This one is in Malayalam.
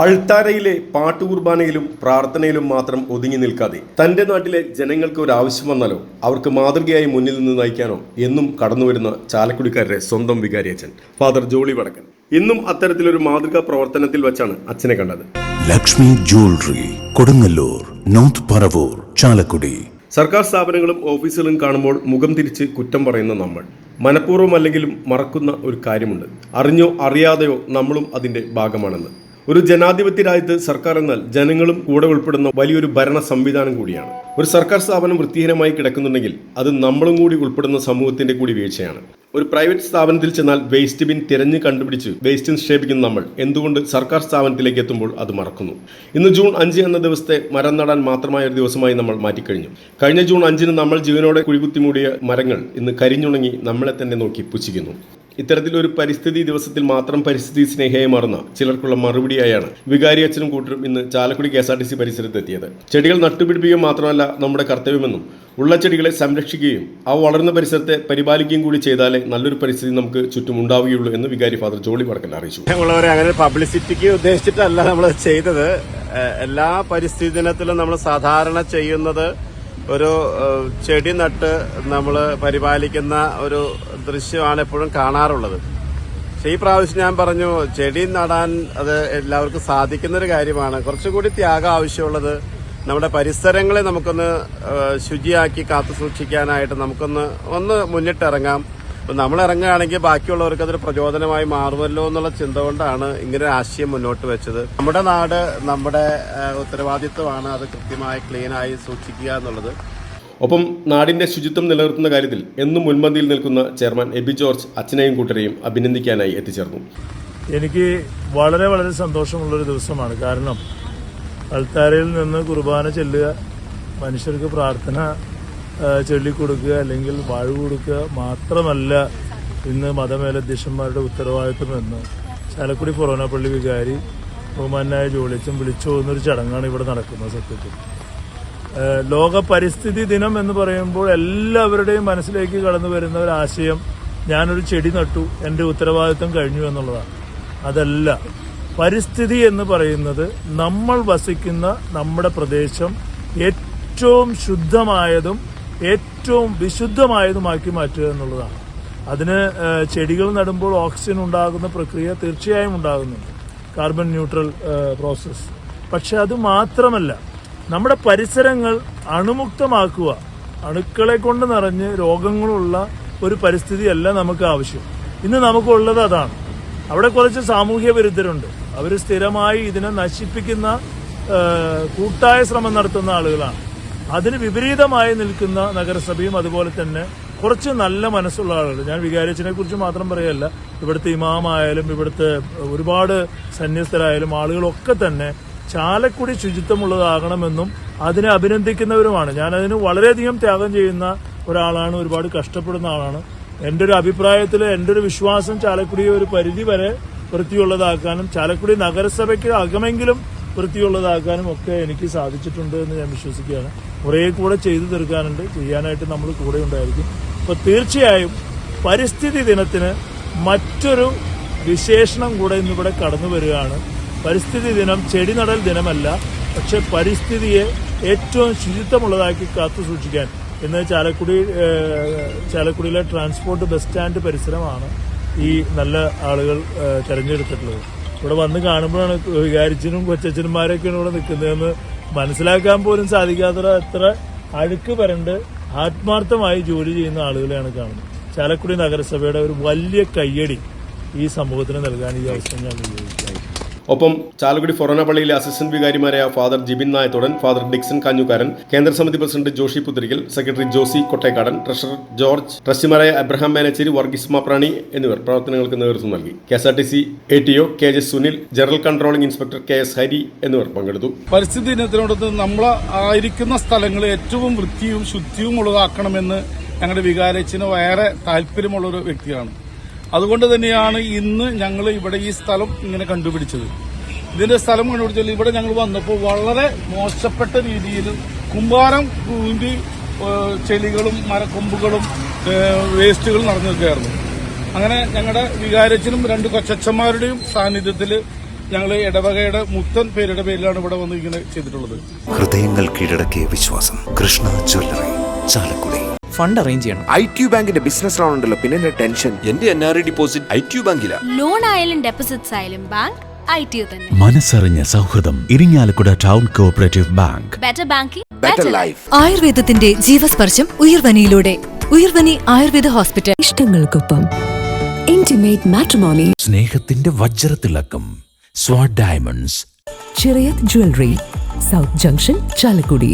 അൾത്താരയിലെ പാട്ടുകുർബാനയിലും പ്രാർത്ഥനയിലും മാത്രം ഒതുങ്ങി നിൽക്കാതെ തന്റെ നാട്ടിലെ ജനങ്ങൾക്ക് ഒരു ആവശ്യം വന്നാലോ അവർക്ക് മാതൃകയായി മുന്നിൽ നിന്ന് നയിക്കാനോ എന്നും കടന്നുവരുന്ന ചാലക്കുടിക്കാരുടെ സ്വന്തം വികാരിയച്ഛൻ ഫാദർ ജോളി വടക്കൻ. ഇന്നും അത്തരത്തിലൊരു മാതൃകാ പ്രവർത്തനത്തിൽ വെച്ചാണ് അച്ഛനെ കണ്ടത്. Lakshmi jewellery Kodungallur north Paravur Chalakudy. സർക്കാർ സ്ഥാപനങ്ങളും ഓഫീസുകളും കാണുമ്പോൾ മുഖം തിരിച്ച് കുറ്റം പറയുന്ന നമ്മൾ. മനഃപൂർവമല്ലെങ്കിലും മറക്കുന്ന ഒരു കാര്യമുണ്ട്. അറിഞ്ഞോ അറിയാതെയോ നമ്മളും അതിന്റെ ഭാഗമാണെന്ന്. ഒരു ജനാധിപത്യ രാജ്യത്ത് സർക്കാർ എന്നാൽ ജനങ്ങളും കൂടെ ഉൾപ്പെടുന്ന വലിയൊരു ഭരണ സംവിധാനം കൂടിയാണ്. ഒരു സർക്കാർ സ്ഥാപനം വൃത്തിഹീനമായി കിടക്കുന്നുണ്ടെങ്കിൽ അത് നമ്മളും കൂടി ഉൾപ്പെടുന്ന സമൂഹത്തിന്റെ കൂടി വീഴ്ചയാണ്. ഒരു പ്രൈവറ്റ് സ്ഥാപനത്തിൽ ചെന്നാൽ വേസ്റ്റ് ബിൻ തിരഞ്ഞു കണ്ടുപിടിച്ച് വേസ്റ്റ് നിക്ഷേപിക്കുന്ന നമ്മൾ. എന്തുകൊണ്ട് സർക്കാർ സ്ഥാപനത്തിലേക്ക് എത്തുമ്പോൾ അത് മറക്കുന്നു? ഇന്ന് ജൂൺ അഞ്ച് എന്ന ദിവസത്തെ മരം നടാൻ മാത്രമായ ഒരു ദിവസമായി നമ്മൾ മാറ്റിക്കഴിഞ്ഞു. കഴിഞ്ഞ ജൂൺ അഞ്ചിന് നമ്മൾ ജീവനോടെ കുഴികുത്തി മൂടിയ മരങ്ങൾ ഇന്ന് കരിഞ്ഞുണങ്ങി നമ്മളെ തന്നെ നോക്കി പുച്ഛിക്കുന്നു. ഇത്തരത്തിലൊരു പരിസ്ഥിതി ദിവസത്തിൽ മാത്രം പരിസ്ഥിതി സ്നേഹയെ മറന്ന ചിലർക്കുള്ള മറുപടിയായാണ് വികാരി അച്ഛനും കൂട്ടരും ഇന്ന് Chalakudy K S R T C പരിസരത്ത് എത്തിയത് ചെടികൾ നട്ടുപിടിപ്പിക്കുക മാത്രമല്ല നമ്മുടെ കർത്തവ്യമെന്നും ഉള്ള ചെടികളെ സംരക്ഷിക്കുകയും ആ വളർന്ന പരിസരത്തെ പരിപാലിക്കുകയും കൂടി ചെയ്താലേ നല്ലൊരു പരിസ്ഥിതി നമുക്ക് ചുറ്റും ഉണ്ടാവുകയുള്ളൂ എന്ന് വികാരി ഫാദർ ജോളി വടക്കൻ അറിയിച്ചു. അങ്ങനെ പബ്ലിസിറ്റിക്ക് ഉദ്ദേശിച്ചിട്ടല്ല നമ്മൾ ചെയ്തത്. എല്ലാ പരിസ്ഥിതി ദിനത്തിലും നമ്മൾ സാധാരണ ചെയ്യുന്നത് ഒരു ചെടി നട്ട് നമ്മൾ പരിപാലിക്കുന്ന ഒരു ദൃശ്യമാണ് എപ്പോഴും കാണാറുള്ളത്. പക്ഷെ ഈ പ്രാവശ്യം ഞാൻ പറഞ്ഞു ചെടി നടാൻ അത് എല്ലാവർക്കും സാധിക്കുന്ന ഒരു കാര്യമാണ്. കുറച്ചുകൂടി ത്യാഗം ആവശ്യമുള്ളത് നമ്മുടെ പരിസരങ്ങളെ നമുക്കൊന്ന് ശുചിയാക്കി കാത്തു സൂക്ഷിക്കാനായിട്ട് നമുക്കൊന്ന് ഒന്ന് മുന്നിട്ടിറങ്ങാം. അപ്പൊ നമ്മൾ ഇറങ്ങുകയാണെങ്കിൽ ബാക്കിയുള്ളവർക്ക് അതൊരു പ്രചോദനമായി മാറുമല്ലോ എന്നുള്ള ചിന്ത കൊണ്ടാണ് ഇങ്ങനെ ഒരു ആശയം മുന്നോട്ട് വെച്ചത്. നമ്മുടെ നാട് നമ്മുടെ ഉത്തരവാദിത്വമാണ് അത് കൃത്യമായി ക്ലീനായി സൂക്ഷിക്കുക എന്നുള്ളത്. ഒപ്പം നാടിന്റെ ശുചിത്വം നിലനിർത്തുന്ന കാര്യത്തിൽ എന്നും മുൻപന്തിയിൽ നിൽക്കുന്ന ചെയർമാൻ എബി ജോർജ് അച്ഛനെയും കൂട്ടരെയും അഭിനന്ദിക്കാനായി എത്തിച്ചേർന്നു. എനിക്ക് വളരെ വളരെ സന്തോഷമുള്ളൊരു ദിവസമാണ്. കാരണം അൾത്താരയിൽ നിന്ന് കുർബാന ചെല്ലുക മനുഷ്യർക്ക് പ്രാർത്ഥന ചൊല്ലിക്കൊടുക്കുക അല്ലെങ്കിൽ വാഴ കൊടുക്കുക മാത്രമല്ല ഇന്ന് മതമേലധ്യക്ഷന്മാരുടെ ഉത്തരവാദിത്വമെന്ന്. ചാലക്കുടി ഫൊറോനപ്പള്ളി വികാരി ബഹുമാനായ ജോളിച്ചും വിളിച്ചു പോകുന്നൊരു ചടങ്ങാണ് ഇവിടെ നടക്കുന്നത് സത്യത്തിൽ. ലോക പരിസ്ഥിതി ദിനം എന്ന് പറയുമ്പോൾ എല്ലാവരുടെയും മനസ്സിലേക്ക് കടന്നു വരുന്ന ഒരു ആശയം ഞാനൊരു ചെടി നട്ടു എന്റെ ഉത്തരവാദിത്വം കഴിഞ്ഞു എന്നുള്ളതാണ്. അതല്ല. പരിസ്ഥിതി എന്ന് പറയുന്നത് നമ്മൾ വസിക്കുന്ന നമ്മുടെ പ്രദേശം ഏറ്റവും ശുദ്ധമായതും ഏറ്റവും വിശുദ്ധമായതുമാക്കി മാറ്റുക എന്നുള്ളതാണ്. അതിന് ചെടികൾ നടുമ്പോൾ ഓക്സിജൻ ഉണ്ടാകുന്ന പ്രക്രിയ തീർച്ചയായും ഉണ്ടാകുന്നുണ്ട്. Carbon neutral process. പക്ഷെ അത് മാത്രമല്ല നമ്മുടെ പരിസരങ്ങൾ അണുമുക്തമാക്കുക അണുക്കളെ കൊണ്ട് നിറഞ്ഞ് രോഗങ്ങളുള്ള ഒരു പരിസ്ഥിതിയല്ല നമുക്ക് ആവശ്യം. ഇന്ന് നമുക്കുള്ളത് അതാണ്. അവിടെ കുറച്ച് സാമൂഹ്യ വിരുദ്ധരുണ്ട്. അവർ സ്ഥിരമായി ഇതിനെ നശിപ്പിക്കുന്ന കൂട്ടായ ശ്രമം നടത്തുന്ന ആളുകളാണ്. അതിന് വിപരീതമായി നിൽക്കുന്ന നഗരസഭയും അതുപോലെ തന്നെ കുറച്ച് നല്ല മനസ്സുള്ള ആളുകൾ. ഞാൻ വികാരിച്ചതിനെ കുറിച്ച് മാത്രം പറയല്ല ഇവിടുത്തെ ഇമാമായാലും ഇവിടുത്തെ ഒരുപാട് സന്യസ്തരായാലും ആളുകളൊക്കെ തന്നെ ചാലക്കുടി ശുചിത്വമുള്ളതാകണമെന്നും അതിനെ അഭിനന്ദിക്കുന്നവരുമാണ്. ഞാൻ അതിന് വളരെയധികം ത്യാഗം ചെയ്യുന്ന ഒരാളാണ് ഒരുപാട് കഷ്ടപ്പെടുന്ന ആളാണ്. എന്റെ ഒരു അഭിപ്രായത്തിൽ എന്റെ ഒരു വിശ്വാസം ചാലക്കുടിയെ ഒരു പരിധി വരെ വൃത്തിയുള്ളതാക്കാനും ചാലക്കുടി നഗരസഭയ്ക്ക് അകമെങ്കിലും വൃത്തിയുള്ളതാക്കാനും ഒക്കെ എനിക്ക് സാധിച്ചിട്ടുണ്ട് എന്ന് ഞാൻ വിശ്വസിക്കുകയാണ്. കുറേ കൂടെ ചെയ്തു തീർക്കാനുണ്ട്. ചെയ്യാനായിട്ട് നമ്മൾ കൂടെ ഉണ്ടായിരിക്കും. അപ്പോൾ തീർച്ചയായും പരിസ്ഥിതി ദിനത്തിന് മറ്റൊരു വിശേഷണം കൂടെ ഇന്നിവിടെ കടന്നു വരികയാണ്. പരിസ്ഥിതി ദിനം ചെടി നടൽ ദിനമല്ല പക്ഷെ പരിസ്ഥിതിയെ ഏറ്റവും ശുചിത്വമുള്ളതാക്കി കാത്തു സൂക്ഷിക്കാൻ. ഇന്ന് ചാലക്കുടി ചാലക്കുടിയിലെ ട്രാൻസ്പോർട്ട് ബസ് സ്റ്റാൻഡ് പരിസരമാണ് ഈ നല്ല ആളുകൾ തെരഞ്ഞെടുത്തിട്ടുള്ളത്. ഇവിടെ വന്ന് കാണുമ്പോഴാണ് വികാരിച്ചനും കൊച്ചച്ഛന്മാരൊക്കെയാണ് ഇവിടെ നിൽക്കുന്നതെന്ന് മനസ്സിലാക്കാൻ പോലും സാധിക്കാത്ത എത്ര അഴുക്ക് വരണ്ട് ആത്മാർത്ഥമായി ജോലി ചെയ്യുന്ന ആളുകളെയാണ് കാണുന്നത്. ചാലക്കുടി നഗരസഭയുടെ ഒരു വലിയ കയ്യടി ഈ സമൂഹത്തിന് നൽകാൻ ഈ അവസരം ഞാൻ ഉപയോഗിക്കുന്നു ഒപ്പം ചാലക്കുടി ഫൊറോനപ്പള്ളിയിലെ അസിസ്റ്റന്റ് വികാരിമാരായ father Jibin Nayathodan father Dixon Kanjukaran കേന്ദ്ര സമിതി president Joshy Puthrikal secretary Josy Kottekkadan treasurer George ട്രസ്റ്റിമാരായ Abraham Menacherry Varghese Maprani എന്നിവർ പ്രവർത്തനങ്ങൾക്ക് നേതൃത്വം നൽകി. K S R T C A T O K J Sunil general controlling inspector K S Hari എന്നിവർ പങ്കെടുത്തു. പരിസ്ഥിതി ദിനത്തിനോടൊത്ത് നമ്മൾ ആയിരിക്കുന്ന സ്ഥലങ്ങൾ ഏറ്റവും വൃത്തിയും ശുദ്ധിയും ഉള്ളതാക്കണമെന്ന് ഞങ്ങളുടെ വികാരച്ചിന് വേറെ താല്പര്യമുള്ള ഒരു വ്യക്തിയാണ്. അതുകൊണ്ട് തന്നെയാണ് ഇന്ന് ഞങ്ങൾ ഇവിടെ ഈ സ്ഥലം ഇങ്ങനെ കണ്ടുപിടിച്ചത്. ഇതിന്റെ സ്ഥലം കണ്ടുപിടിച്ചാൽ ഇവിടെ ഞങ്ങൾ വന്നപ്പോൾ വളരെ മോശപ്പെട്ട രീതിയിൽ കുമ്പാരം കൂമ്പി ചെളികളും മരക്കൊമ്പുകളും വേസ്റ്റുകളും നടന്നു നിൽക്കുകയായിരുന്നു അങ്ങനെ ഞങ്ങളുടെ വികാരച്ചനും രണ്ട് കൊച്ചച്ഛന്മാരുടെയും സാന്നിധ്യത്തിൽ ഞങ്ങൾ ഇടവകയുടെ മുത്തൻ പേരുടെ പേരിലാണ് ഇവിടെ വന്ന് ഇങ്ങനെ ചെയ്തിട്ടുള്ളത്. ഹൃദയങ്ങൾ കീഴടക്കിയ വിശ്വാസം. കൃഷ്ണ ജ്വല്ലറി. ഫണ്ട് അറേഞ്ച് ചെയ്യണം. ഐ ടി ബാങ്കിന്റെ ബിസിനസ് ലോൺ ഉണ്ടല്ലോ പിന്നെ എന്റെ ടെൻഷൻ. എന്റെ N R I deposit I T ബാങ്കില. Loan ആയാലും ഡെപ്പോസിറ്റ്സ് ആയാലും ബാങ്ക് ഐ ടി തന്നെ. മനസ്സറിഞ്ഞ സൗഹൃദം Irinjalakuda town cooperative bank better banking better life ആയുർവേദത്തിന്റെ ജീവസ്പർശം ഉയർവനിയിലൂടെ. ഉയർവനി ആയുർവേദ ഹോസ്പിറ്റൽ ഇഷ്ടങ്ങൾക്കൊപ്പം ഇന്റിമേറ്റ് മാട്രിമോണി സ്നേഹത്തിന്റെ വജ്രത്തിളക്കം Swad diamonds Chirayath jewellery south junction Chalakudy